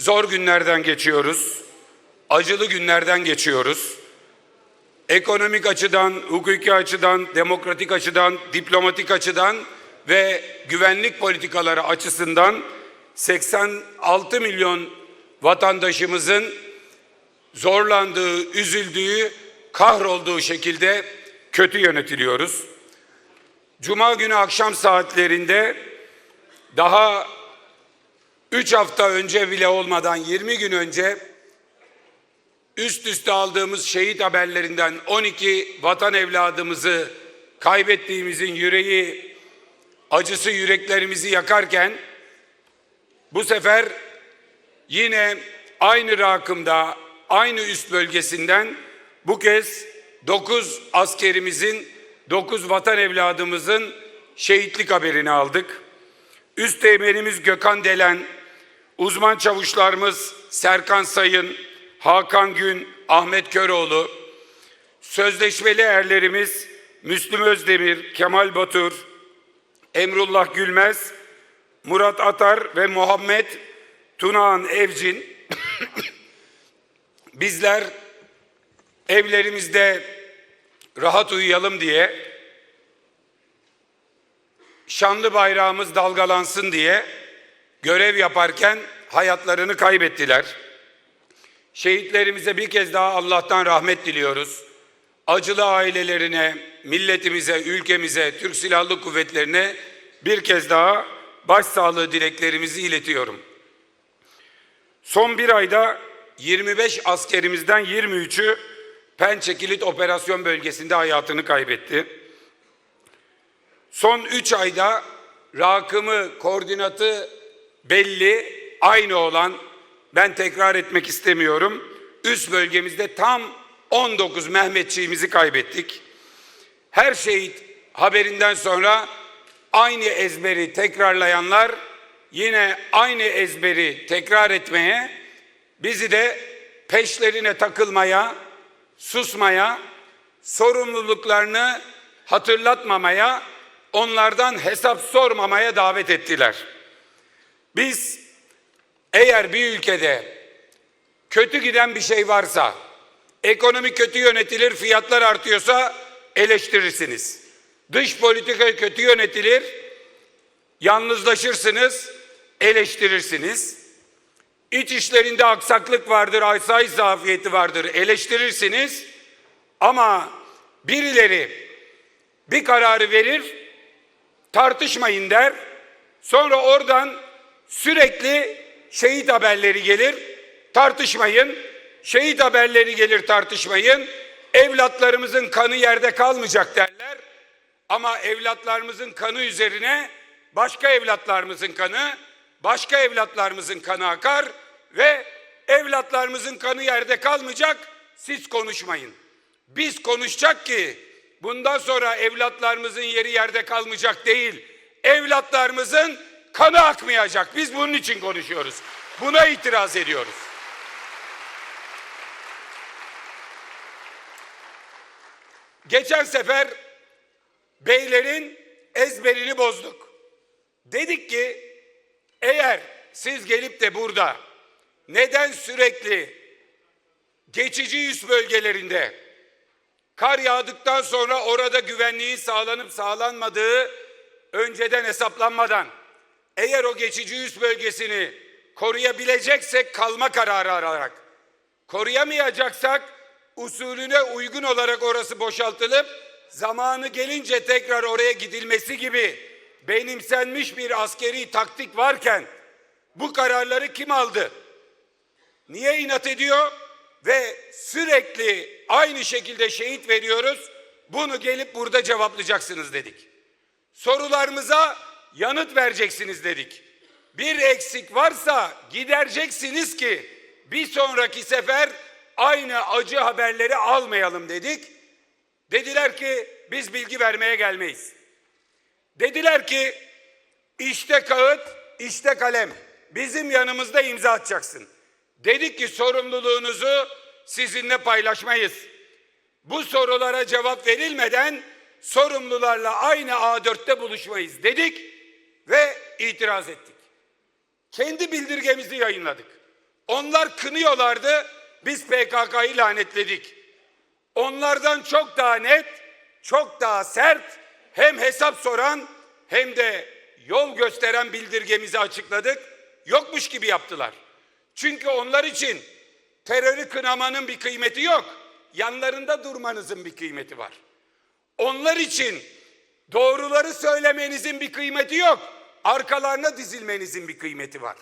zor günlerden geçiyoruz. Acılı günlerden geçiyoruz. Ekonomik açıdan, hukuki açıdan, demokratik açıdan, diplomatik açıdan ve güvenlik politikaları açısından 86 milyon vatandaşımızın zorlandığı, üzüldüğü, kahrolduğu şekilde kötü yönetiliyoruz. Cuma günü akşam saatlerinde daha 3 hafta önce bile olmadan 20 gün önce üst üste aldığımız şehit haberlerinden 12 vatan evladımızı kaybettiğimizin yüreği acısı yüreklerimizi yakarken bu sefer yine aynı rakımda aynı üst bölgesinden bu kez 9 askerimizin 9 vatan evladımızın şehitlik haberini aldık. Üst teğmenimiz Gökhan Delen, uzman çavuşlarımız Serkan Sayın, Hakan Gün, Ahmet Köroğlu, sözleşmeli erlerimiz Müslüm Özdemir, Kemal Batur, Emrullah Gülmez, Murat Atar ve Muhammed Tunağan Evcin. Bizler evlerimizde rahat uyuyalım diye şanlı bayrağımız dalgalansın diye görev yaparken hayatlarını kaybettiler. Şehitlerimize bir kez daha Allah'tan rahmet diliyoruz. Acılı ailelerine, milletimize, ülkemize, Türk Silahlı Kuvvetlerine bir kez daha başsağlığı dileklerimizi iletiyorum. Son bir ayda 25 askerimizden 23'ü Pençe Kilit Operasyon Bölgesi'nde hayatını kaybetti. Son 3 ayda rakımı, koordinatı belli, aynı olan, ben tekrar etmek istemiyorum. Üst bölgemizde tam 19 Mehmetçiğimizi kaybettik. Her şehit haberinden sonra aynı ezberi tekrarlayanlar yine aynı ezberi tekrar etmeye, bizi de peşlerine takılmaya, susmaya, sorumluluklarını hatırlatmamaya, onlardan hesap sormamaya davet ettiler. Biz eğer bir ülkede kötü giden bir şey varsa, ekonomi kötü yönetilir, fiyatlar artıyorsa eleştirirsiniz. Dış politika kötü yönetilir, yalnızlaşırsınız, eleştirirsiniz. İç işlerinde aksaklık vardır, asayiş zafiyeti vardır, eleştirirsiniz. Ama birileri bir kararı verir, tartışmayın der. Sonra oradan sürekli şehit haberleri gelir, tartışmayın. Şehit haberleri gelir, tartışmayın. Evlatlarımızın kanı yerde kalmayacak derler. Ama evlatlarımızın kanı üzerine başka evlatlarımızın kanı, başka evlatlarımızın kanı akar ve evlatlarımızın kanı yerde kalmayacak. Siz konuşmayın. Biz konuşacak ki bundan sonra evlatlarımızın yeri yerde kalmayacak değil. Evlatlarımızın kanı akmayacak. Biz bunun için konuşuyoruz. Buna itiraz ediyoruz. Geçen sefer beylerin ezberini bozduk. Dedik ki eğer siz gelip de burada neden sürekli geçici üs bölgelerinde kar yağdıktan sonra orada güvenliğin sağlanıp sağlanmadığı önceden hesaplanmadan eğer o geçici üs bölgesini koruyabileceksek kalma kararı alarak koruyamayacaksak usulüne uygun olarak orası boşaltılıp zamanı gelince tekrar oraya gidilmesi gibi benimsenmiş bir askeri taktik varken bu kararları kim aldı? Niye inat ediyor? Ve sürekli aynı şekilde şehit veriyoruz. Bunu gelip burada cevaplayacaksınız dedik. Sorularımıza yanıt vereceksiniz dedik. Bir eksik varsa gidereceksiniz ki bir sonraki sefer aynı acı haberleri almayalım dedik. Dediler ki biz bilgi vermeye gelmeyiz. Dediler ki işte kağıt, işte kalem. Bizim yanımızda imza atacaksın. Dedik ki sorumluluğunuzu sizinle paylaşmayız. Bu sorulara cevap verilmeden sorumlularla aynı A4'te buluşmayız dedik ve itiraz ettik. Kendi bildirgemizi yayınladık. Onlar kınıyorlardı, biz PKK'yı lanetledik. Onlardan çok daha net, çok daha sert hem hesap soran hem de yol gösteren bildirgemizi açıkladık. Yokmuş gibi yaptılar. Çünkü onlar için terörü kınamanın bir kıymeti yok. Yanlarında durmanızın bir kıymeti var. Onlar için doğruları söylemenizin bir kıymeti yok. Arkalarına dizilmenizin bir kıymeti var.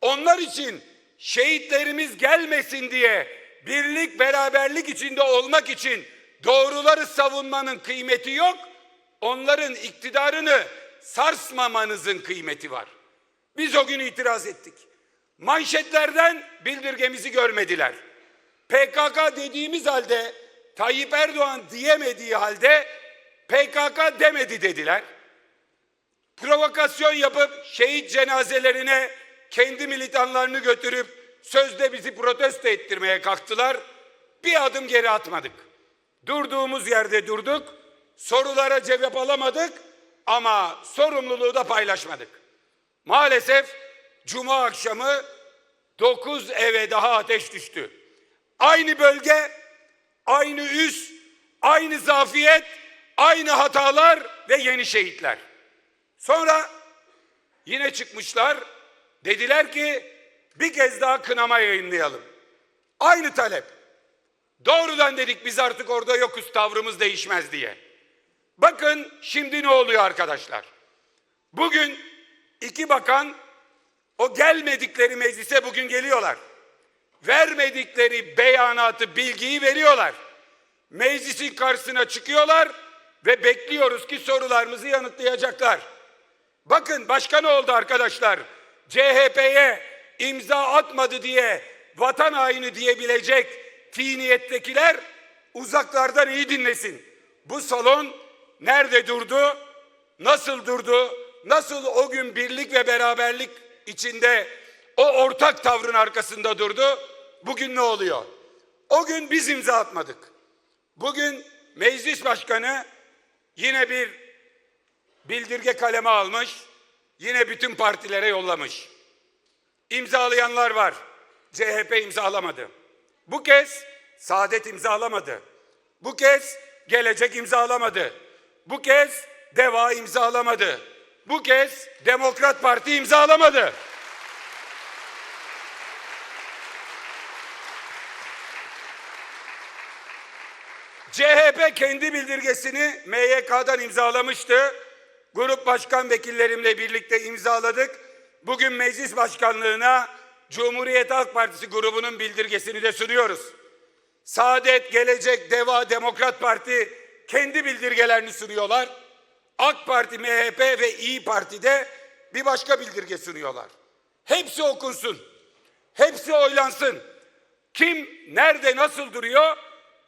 Onlar için şehitlerimiz gelmesin diye birlik beraberlik içinde olmak için doğruları savunmanın kıymeti yok. Onların iktidarını sarsmamanızın kıymeti var. Biz o gün itiraz ettik. Manşetlerden bildirgemizi görmediler. PKK dediğimiz halde Tayyip Erdoğan diyemediği halde PKK demedi dediler. Provokasyon yapıp şehit cenazelerine kendi militanlarını götürüp sözde bizi protesto ettirmeye kalktılar. Bir adım geri atmadık. Durduğumuz yerde durduk. Sorulara cevap alamadık ama sorumluluğu da paylaşmadık. Maalesef cuma akşamı 9 eve daha ateş düştü. Aynı bölge, aynı üs, aynı zafiyet, aynı hatalar ve yeni şehitler. Sonra yine çıkmışlar. Dediler ki bir kez daha kınama yayınlayalım. Aynı talep. Doğrudan dedik biz artık orada yokuz tavrımız değişmez diye. Bakın şimdi ne oluyor arkadaşlar. Bugün iki bakan o gelmedikleri meclise bugün geliyorlar. Vermedikleri beyanatı, bilgiyi veriyorlar. Meclisin karşısına çıkıyorlar ve bekliyoruz ki sorularımızı yanıtlayacaklar. Bakın başka ne oldu arkadaşlar? CHP'ye imza atmadı diye vatan haini diyebilecek tiniyettekiler uzaklardan iyi dinlesin. Bu salon nerede durdu? Nasıl durdu? Nasıl o gün birlik ve beraberlik içinde o ortak tavrın arkasında durdu? Bugün ne oluyor? O gün biz imza atmadık. Bugün meclis başkanı yine bir bildirge kaleme almış, yine bütün partilere yollamış. İmzalayanlar var. CHP imzalamadı. Bu kez Saadet imzalamadı. Bu kez Gelecek imzalamadı. Bu kez Deva imzalamadı. Bu kez Demokrat Parti imzalamadı. CHP kendi bildirgesini MYK'dan imzalamıştı. Grup başkan vekillerimle birlikte imzaladık. Bugün meclis başkanlığına Cumhuriyet Halk Partisi grubunun bildirgesini de sunuyoruz. Saadet, Gelecek, Deva, Demokrat Parti kendi bildirgelerini sunuyorlar. AK Parti, MHP ve İyi Parti de bir başka bildirge sunuyorlar. Hepsi okunsun. Hepsi oylansın. Kim nerede nasıl duruyor?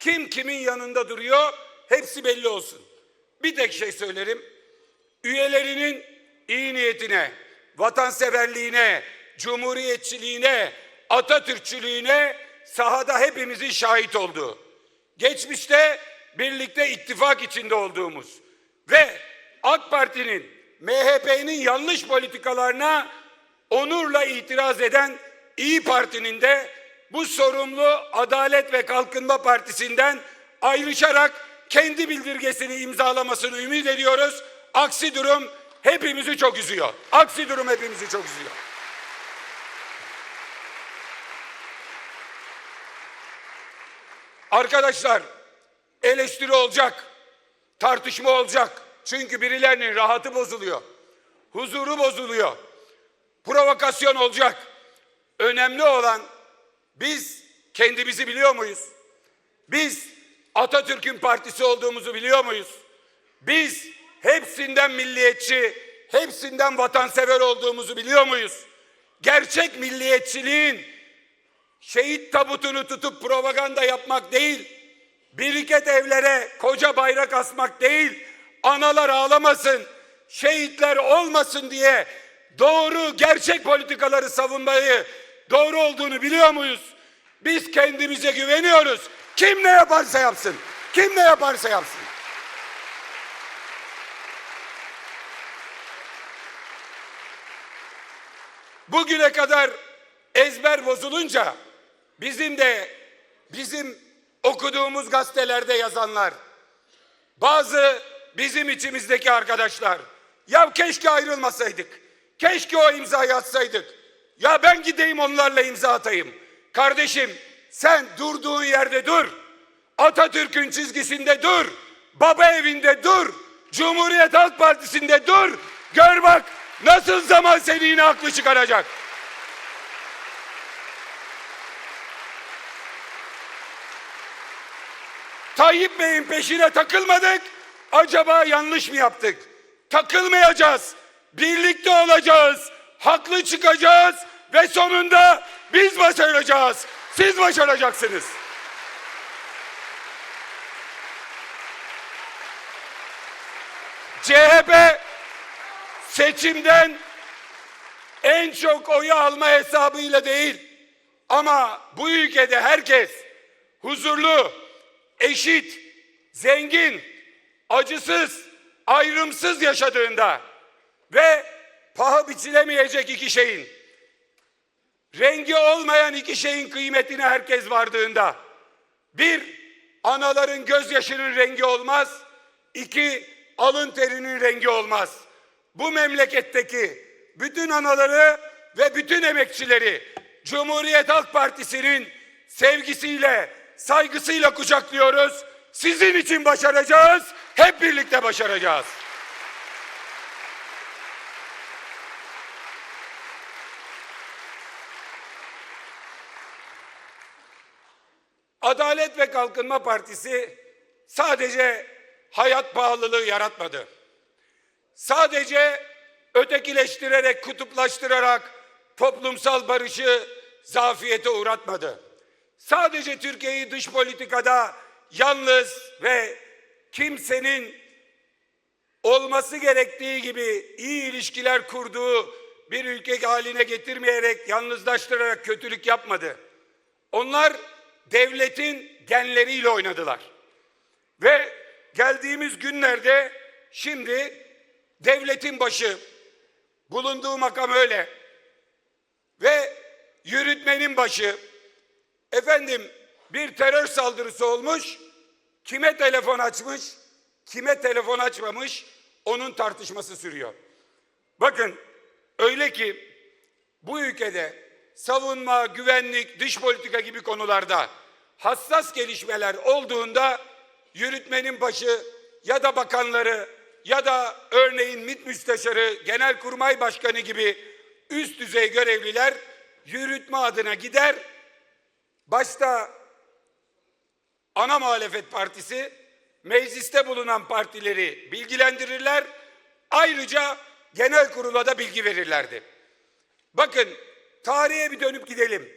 Kim kimin yanında duruyor? Hepsi belli olsun. Bir tek şey söylerim. Üyelerinin iyi niyetine, vatanseverliğine, cumhuriyetçiliğine, Atatürkçülüğüne sahada hepimizin şahit olduğu. Geçmişte birlikte ittifak içinde olduğumuz ve AK Parti'nin, MHP'nin yanlış politikalarına onurla itiraz eden İyi Parti'nin de bu sorumlu Adalet ve Kalkınma Partisi'nden ayrışarak kendi bildirgesini imzalamasını ümit ediyoruz. Aksi durum hepimizi çok üzüyor. Aksi durum hepimizi çok üzüyor. Arkadaşlar eleştiri olacak, tartışma olacak. Çünkü birilerinin rahatı bozuluyor, huzuru bozuluyor, provokasyon olacak. Önemli olan biz kendimizi biliyor muyuz? Biz Atatürk'ün partisi olduğumuzu biliyor muyuz? Biz hepsinden milliyetçi, hepsinden vatansever olduğumuzu biliyor muyuz? Gerçek milliyetçiliğin şehit tabutunu tutup propaganda yapmak değil, biriket evlere koca bayrak asmak değil, analar ağlamasın, şehitler olmasın diye doğru gerçek politikaları savunmayı doğru olduğunu biliyor muyuz? Biz kendimize güveniyoruz. Kim ne yaparsa yapsın. Kim ne yaparsa yapsın. Bugüne kadar ezber bozulunca bizim de bizim okuduğumuz gazetelerde yazanlar bazı bizim içimizdeki arkadaşlar ya keşke ayrılmasaydık. Keşke o imzayı atsaydık. Ya ben gideyim onlarla imza atayım. Kardeşim sen durduğun yerde dur. Atatürk'ün çizgisinde dur. Baba evinde dur. Cumhuriyet Halk Partisi'nde dur. Gör bak nasıl zaman seni yine haklı çıkaracak. Tayyip Bey'in peşine takılmadık. Acaba yanlış mı yaptık? Takılmayacağız. Birlikte olacağız. Haklı çıkacağız ve sonunda biz başaracağız. Siz başaracaksınız. CHP seçimden en çok oyu alma hesabıyla değil ama bu ülkede herkes huzurlu, eşit, zengin, acısız, ayrımsız yaşadığında ve paha biçilemeyecek iki şeyin, rengi olmayan iki şeyin kıymetine herkes vardığında, bir, anaların gözyaşının rengi olmaz, iki, alın terinin rengi olmaz. Bu memleketteki bütün anaları ve bütün emekçileri Cumhuriyet Halk Partisi'nin sevgisiyle, saygısıyla kucaklıyoruz. Sizin için başaracağız, hep birlikte başaracağız. Adalet ve Kalkınma Partisi sadece hayat pahalılığı yaratmadı. Sadece ötekileştirerek, kutuplaştırarak toplumsal barışı zafiyete uğratmadı. Sadece Türkiye'yi dış politikada yalnız ve kimsenin olması gerektiği gibi iyi ilişkiler kurduğu bir ülke haline getirmeyerek, yalnızlaştırarak kötülük yapmadı. Onlar devletin genleriyle oynadılar. Ve geldiğimiz günlerde şimdi devletin başı. Bulunduğu makam öyle. Ve yürütmenin başı. Efendim bir terör saldırısı olmuş. Kime telefon açmış? Kime telefon açmamış? Onun tartışması sürüyor. Bakın öyle ki bu ülkede savunma, güvenlik, dış politika gibi konularda hassas gelişmeler olduğunda yürütmenin başı ya da bakanları ya da örneğin MİT Müsteşarı, Genelkurmay Başkanı gibi üst düzey görevliler yürütme adına gider. Başta ana muhalefet partisi mecliste bulunan partileri bilgilendirirler. Ayrıca genel kurula da bilgi verirlerdi. Bakın tarihe bir dönüp gidelim.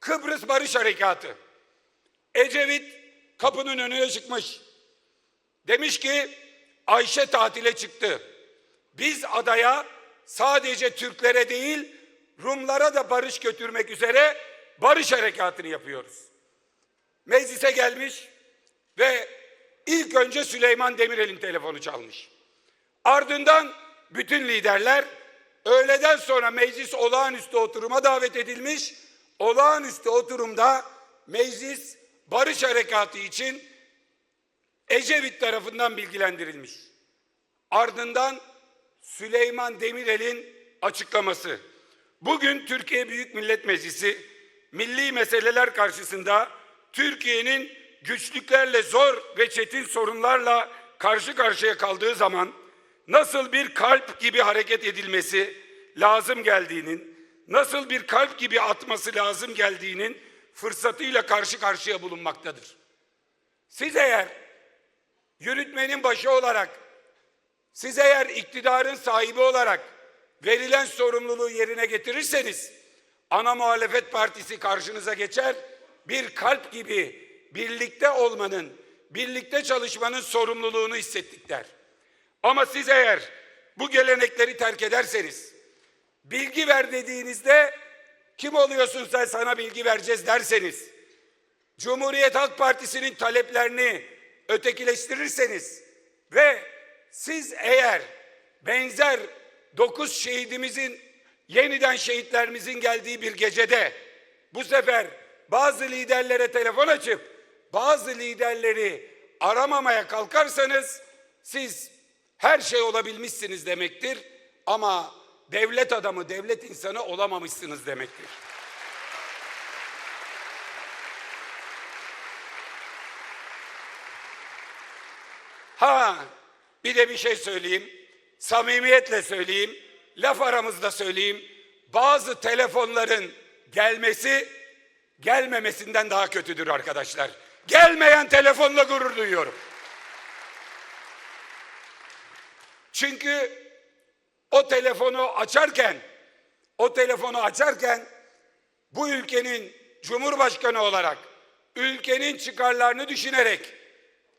Kıbrıs Barış Harekatı. Ecevit kapının önüne çıkmış. Demiş ki Ayşe tatile çıktı. Biz adaya sadece Türklere değil Rumlara da barış götürmek üzere barış harekatını yapıyoruz. Meclise gelmiş ve ilk önce Süleyman Demirel'in telefonu çalmış. Ardından bütün liderler öğleden sonra meclis olağanüstü oturuma davet edilmiş. Olağanüstü oturumda meclis barış harekatı için Ecevit tarafından bilgilendirilmiş. Ardından Süleyman Demirel'in açıklaması. Bugün Türkiye Büyük Millet Meclisi milli meseleler karşısında Türkiye'nin güçlüklerle zor ve çetin sorunlarla karşı karşıya kaldığı zaman nasıl bir kalp gibi hareket edilmesi lazım geldiğinin, nasıl bir kalp gibi atması lazım geldiğinin fırsatıyla karşı karşıya bulunmaktadır. Siz eğer yürütmenin başı olarak, siz eğer iktidarın sahibi olarak verilen sorumluluğu yerine getirirseniz, ana muhalefet partisi karşınıza geçer, bir kalp gibi birlikte olmanın, birlikte çalışmanın sorumluluğunu hissettik der. Ama siz eğer bu gelenekleri terk ederseniz, bilgi ver dediğinizde kim oluyorsun sen sana bilgi vereceğiz derseniz, Cumhuriyet Halk Partisi'nin taleplerini ötekileştirirseniz ve siz eğer benzer dokuz şehidimizin yeniden şehitlerimizin geldiği bir gecede bu sefer bazı liderlere telefon açıp bazı liderleri aramamaya kalkarsanız siz her şey olabilmişsiniz demektir ama devlet adamı, devlet insanı olamamışsınız demektir. Ha bir de bir şey söyleyeyim. Samimiyetle söyleyeyim. Laf aramızda söyleyeyim. Bazı telefonların gelmesi gelmemesinden daha kötüdür arkadaşlar. Gelmeyen telefonla gurur duyuyorum. Çünkü o telefonu açarken o telefonu açarken bu ülkenin cumhurbaşkanı olarak ülkenin çıkarlarını düşünerek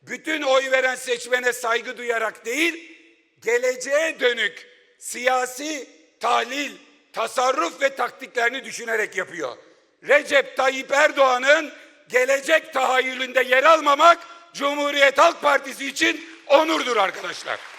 bütün oy veren seçmene saygı duyarak değil, geleceğe dönük siyasi tahlil, tasarruf ve taktiklerini düşünerek yapıyor. Recep Tayyip Erdoğan'ın gelecek tahayyülünde yer almamak Cumhuriyet Halk Partisi için onurdur arkadaşlar.